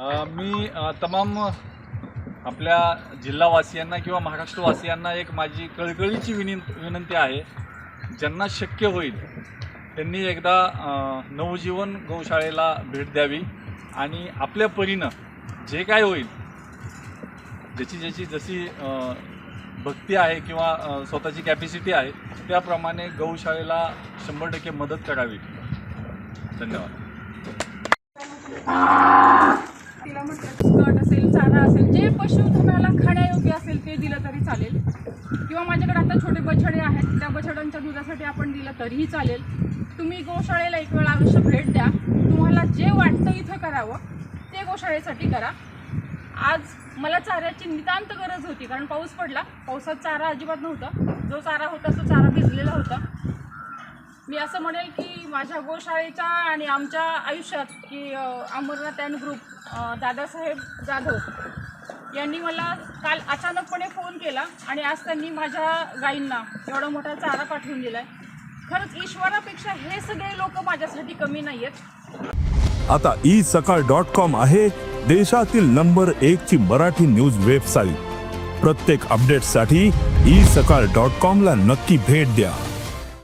मी तमाम आपल्या जिल्हावासियांना किंवा महाराष्ट्रवासियांना एक माझी कळकळीची विनि विनंती आहे. ज्यांना शक्य होईल त्यांनी एकदा नवजीवन गौशाळेला भेट द्यावी आणि आपल्या परीनं जे काय होईल ज्याची ज्याची जशी भक्ती आहे किंवा स्वतःची कॅपॅसिटी आहे त्याप्रमाणे गौशाळेला शंभर टक्के मदत करावी. धन्यवाद. असेल. जे पशुधनाला खाण्यायोग्य असेल ते दिलं तरी चालेल. किंवा माझ्याकडे आता छोटे बछडे आहेत त्या बछड्यांच्या दुधासाठी आपण दिलं तरीही चालेल. तुम्ही गोशाळेला एक वेळा अवश्य भेट द्या. तुम्हाला जे वाटतं इथं करावं ते गोशाळेसाठी करा. आज मला चाऱ्याची नितांत गरज होती कारण पाऊस पडला. पावसात चारा अजिबात नव्हता. जो चारा होता तो चारा भिजलेला होता. मी असं म्हणेल की माझ्या गोशाळेच्या आणि आमच्या आयुष्यात की अमरनाथ अँड ग्रुप दादासाहेब जाधव यांनी मला काल अचानकपणे फोन केला आणि आज त्यांनी माझ्या गायींना एवढा मोठा चारा पाठवून दिलाय. खरंच ईश्वरापेक्षा हे सगळे लोक माझ्यासाठी कमी नाही आहेत आता ई सकाळ डॉट कॉम आहे देशातील नंबर एक ची मराठी न्यूज वेबसाईट. प्रत्येक अपडेटसाठी ई सकाळ डॉट कॉम ला नक्की भेट द्या.